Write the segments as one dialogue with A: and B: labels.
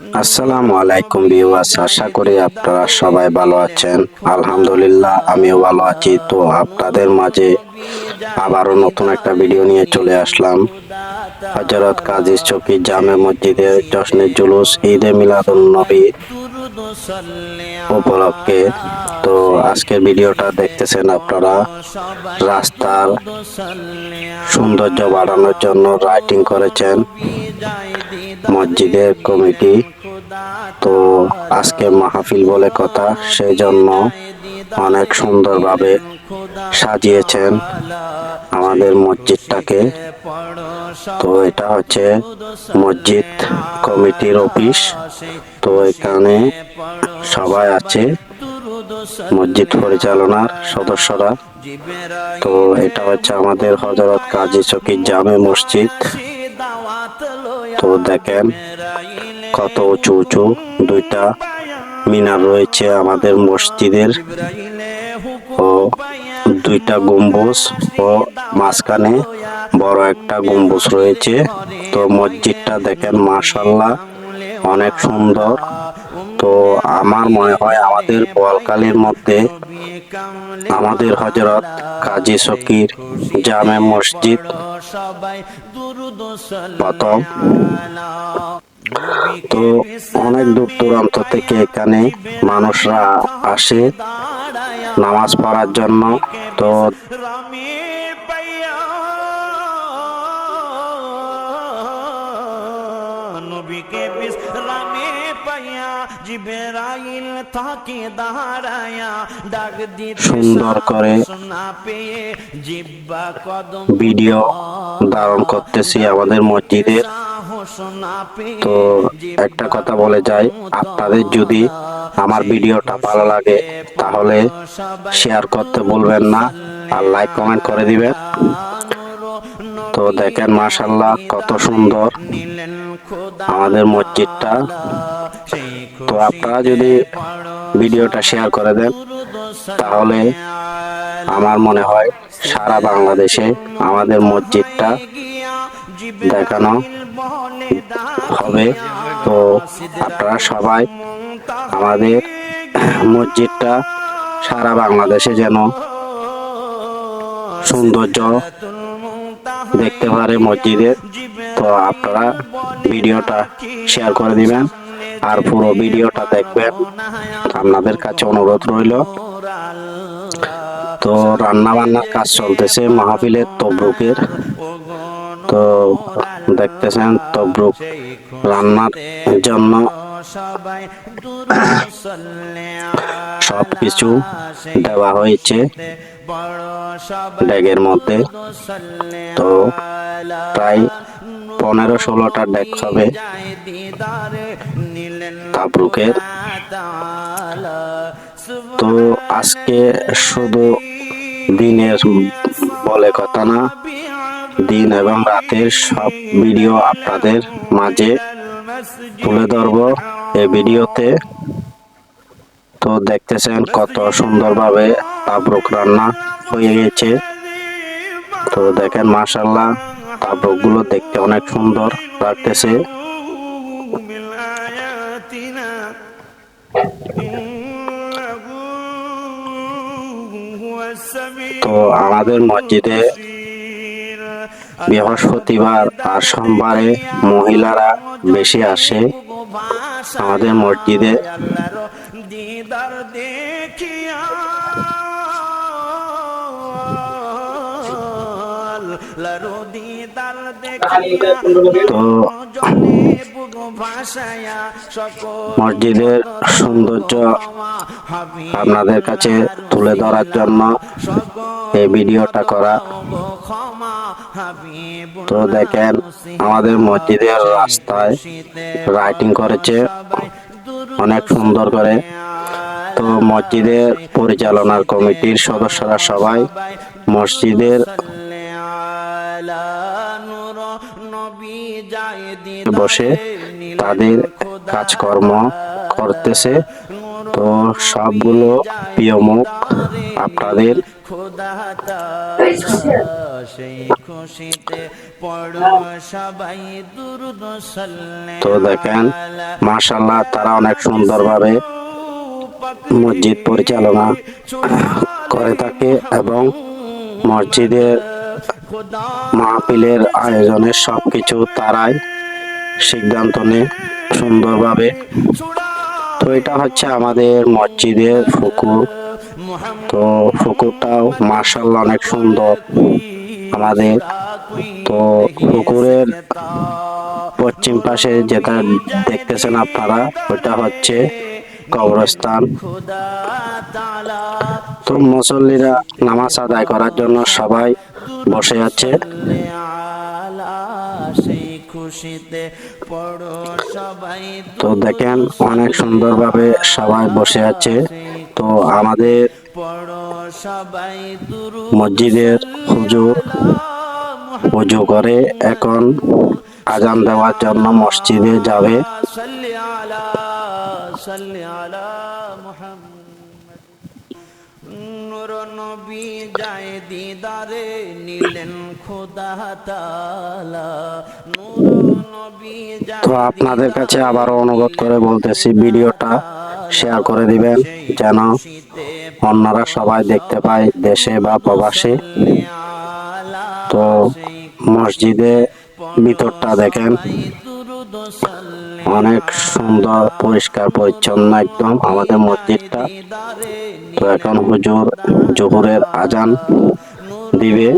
A: আসসালামু আলাইকুম ভিউয়ার্স, আশা করি আপনারা সবাই ভালো আছেন। আলহামদুলিল্লাহ, আমিও ভালো আছি। তো আপনাদের মাঝে আবারও নতুন একটা ভিডিও নিয়ে চলে আসলাম। হজরত কাজী চকি জামে মসজিদের জশ্নে জুলুস, ঈদে মিলাদুল নবী উপলক্ষে। তো আজকের ভিডিওটা দেখতেছেন আপনারা রাস্তার সৌন্দর্য বাড়ানোর জন্য রাইটিং করেছেন মসজিদের কমিটি। তো আজকে মাহফিল বলে কথা সেই জন্য অনেক সুন্দরভাবে সাজিয়েছেন আমাদের মসজিদটাকে। তো এটা হচ্ছে মসজিদ কমিটির অফিস। তো এখানে সবাই আছে, মসজিদ পরিচালনার সদস্যরা। তো এটা হচ্ছে আমাদের হজরত কাজী চকির জামে মসজিদ। তো দেখেন কত উঁচু উঁচু দুইটা মিনার রয়েছে আমাদের মসজিদের। ও দুইটা গম্বুজ ও মাঝখানে বড় একটা গম্বুজ রয়েছে। তো মসজিদটা দেখেন মাশাল্লাহ অনেক সুন্দর। তো আমার মনে হয় আমাদের বোয়ালকালীর মধ্যে আমাদের হজরত কাজী সকির জামে মসজিদ প্রথম। তো অনেক দূর দূরান্ত থেকে এখানে মানুষরা আসে। নামাজ পড়ার জন্য। তো
B: নবীকে বিষ পাইয়া জিবেরাইল তাকে দাঁড়ায়া ডাক দিতে
A: সুন্দর করে
B: শোনা পেয়ে জিব্বা কদম
A: ভিডিও ধারণ করতেছি আমাদের মসজিদের তো একটা কথা বলে যাই আপনাদের যদি আমার ভিডিওটা ভালো লাগে, তাহলে শেয়ার করতে ভুলবেন না আর লাইক কমেন্ট করে দিবেন। তো দেখেন মাশাল্লাহ কত সুন্দর আমাদের মসজিদটা। তো আপনারা যদি ভিডিওটা শেয়ার করে দেন, তাহলে আমার মনে হয় সারা বাংলাদেশে আমাদের মসজিদটা দেখানো হবে। তো আপনারা সবাই আমাদের মসজিদটা সারা বাংলাদেশে যেন সৌন্দর্য দেখতে পারে মসজিদের। তো আপনারা ভিডিওটা শেয়ার করে দিবেন আর পুরো ভিডিওটা দেখবেন। আপনাদের কাছে অনুরোধ রইল। তো রান্না বান্নার কাজ চলতেছে মাহফিলের তবরুকের। তো দেখতেছেন তবরুক রান্নার জন্য
B: সবাই
A: সব কিছু দেওয়া হয়েছে ড্যাগের মধ্যে। তো প্রায় পনেরো ষোলোটা ডেক হবে তাবরুকের তো আজকে শুধু দিনের বলে কথা না দিন এবং রাতের সব ভিডিও আপনাদের মাঝে তুলে ধরব এই ভিডিওতে। তো দেখতেছেন কত সুন্দরভাবে তাবরুক রান্না হয়ে গেছে। তো দেখেন মাশাল্লাহ তাবরুকগুলো দেখতে অনেক সুন্দর লাগতেছে। তো আমাদের মসজিদে বৃহস্পতিবার আর সোমবারে মহিলারা বেশি আসে আমাদের মসজিদে। তো মসজিদের সৌন্দর্য আপনাদের কাছে তুলে ধরার জন্য এই ভিডিওটা করা। তো দেখেন, আমাদের মসজিদের রাস্তায় রাইটিং করেছে অনেক সুন্দর করে। তো মসজিদের পরিচালনার কমিটির সদস্যরা সবাই মসজিদের বসে তাদের কাজকর্ম করতেছে। তো সবগুলো প্রিয় মুখ আপনাদের। তো দেখেন মাশাল্লাহ তারা অনেক সুন্দরভাবে মসজিদ পরিচালনা করে থাকে এবং মসজিদের মাহফিলের আয়োজনের সবকিছু তারাই সিদ্ধান্ত নেয় সুন্দরভাবে। তো এটা হচ্ছে আমাদের মসজিদের পুকুর তো পুকুরটাও মার্শাল্লাহ অনেক সুন্দর আমাদের। তো পুকুরের পশ্চিম পাশে যেটা দেখতেছেন আপনারা, ওটা হচ্ছে কবরস্থান। তো মুসল্লিরা নামাজ আদায় করার জন্য সবাই বসে আছে। তো দেখেন অনেক সুন্দরভাবে সবাই বসে আছে। তো আমাদের মসজিদের হুজুর উজু করে। এখন আজান দেওয়ার জন্য মসজিদে যাবে।
B: নবী যায় দিদারে নিলেন খোদা নূর যায়
A: তো আপনাদের কাছে আবারও অনুরোধ করে বলতেছি, ভিডিওটা শেয়ার করে দিবেন, যেন অন্যরা সবাই দেখতে পায় দেশে বা প্রবাসে। তো মসজিদে ভিতরটা দেখেন, অনেক সুন্দর, পরিষ্কার, পরিচ্ছন্ন একদম আমাদের মসজিদটা। তো এখন হুজুর জোহরের আজান দিবে।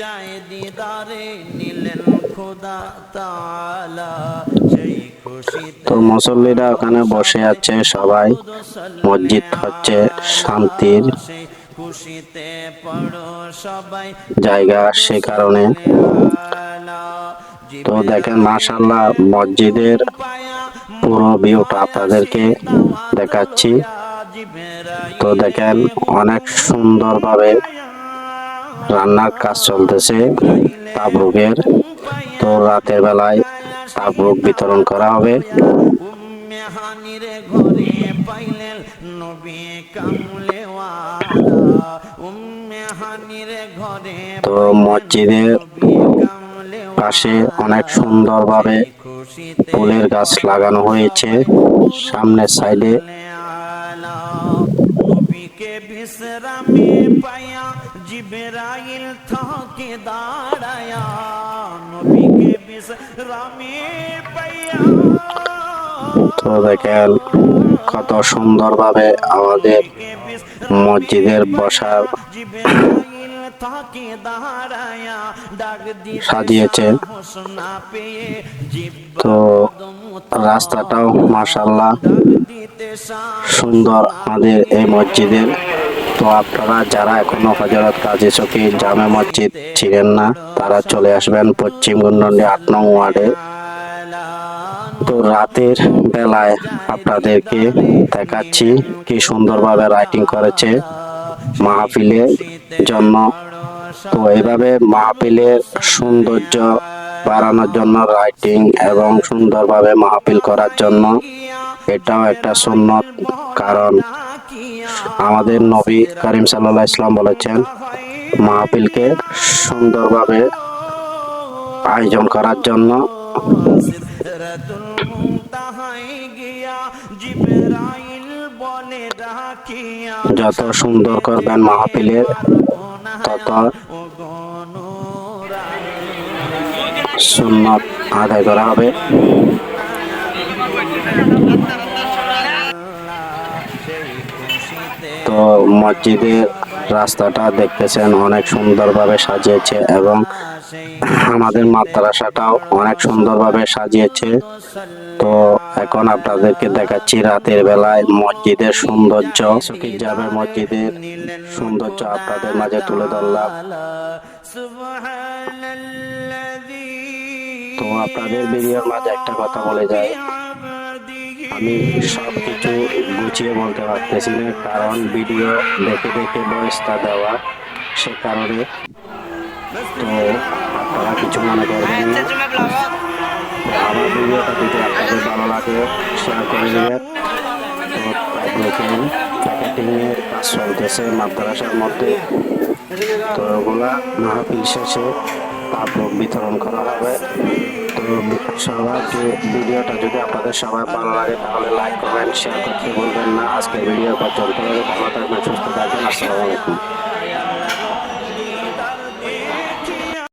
B: যায় দিদারে নিলেন খোদা সেই
A: তো মুসল্লিরা ওখানে বসে আছে সবাই। মসজিদ হচ্ছে শান্তির জায়গা সে কারণে। তো দেখেন মাশাল্লাহ মসজিদের পুরো ভিউটা আপনাদেরকে দেখাচ্ছি। তো দেখেন অনেক সুন্দরভাবে রান্নার কাজ চলতেছে তাবরুকের তো রাতের বেলায় তাবরুক বিতরণ করা হবে। তো মসজিদের পাশে অনেক সুন্দরভাবে ফুলের গাছ লাগানো হয়েছে। সামনের সাইডে
B: নবীকে বিশ্রামে পায়া জিবরাইল থাকে দাঁড়ায়া নবীকে বিশ্রামে পায়া
A: তো দেখেন কত সুন্দরভাবে আমাদের মসজিদের বসার সাজিয়েছে। তো রাস্তাটাও মাশাল্লাহ
B: দিতে
A: সুন্দর আমাদের এই মসজিদের তো আপনারা যারা এখনও হজরত কাজী চকি জামে মসজিদ ছিলেন না, তারা চলে আসবেন পশ্চিম গুন্ডন্ডি আট নং ওয়ার্ডে তো রাতের বেলায় আপনাদেরকে দেখাচ্ছি কি সুন্দরভাবে রাইটিং করেছে মাহফিলের জন্য। তো এইভাবে মাহফিলের সৌন্দর্য বাড়ানোর জন্য রাইটিং এবং সুন্দরভাবে মাহফিল করার জন্য এটাও একটা সুন্নত। কারণ আমাদের নবী করিম সাল্লাহ ইসলাম বলেছেন, মাহফিলকে সুন্দরভাবে আয়োজন করার জন্য
B: গিয়া জিবরাইল বলে ডাকিয়া
A: যত সুন্দর করবেন মাহফিলের তত সুন্নত আদায় করা হবে। তো মসজিদের রাস্তাটা দেখতেছেন, অনেক সুন্দরভাবে সাজিয়েছে এবং আমাদের মাদ্রাসাটাও অনেক সুন্দরভাবে সাজিয়েছে। তো এখন আপনাদেরকে দেখাচ্ছি রাতের বেলায় মসজিদের সৌন্দর্য যাবে মসজিদের সৌন্দর্য আপনাদের মাঝে তুলে ধরলাম। তো আপনাদের ভিডিওর মাঝে একটা কথা বলে যায় আমি সব কিছু গুছিয়ে বলতে পারতেছি না, কারণ ভিডিও দেখে দেখে বয়সটা দেওয়া সে কারণে। তো আপনারা কিছু মনে করবেন না। আমার ভিডিওটা যদি আপনাদের ভালো লাগে শেয়ার করে দেবেন তো দেখেন প্যাকেটিং এর কাজ চলতেছে মাদ্রাসার মধ্যে তো ওগুলা মাহফিল শেষে তারপর বিতরণ করা হবে তো সবাইকে ভিডিওটা যদি আপনাদের সবাই ভালো লাগে তাহলে লাইক করবেন শেয়ার করতে বলবেন না আজকের ভিডিও পর্যন্ত ভালো থাকবেন সুস্থ থাকবেন আসসালামু আলাইকুম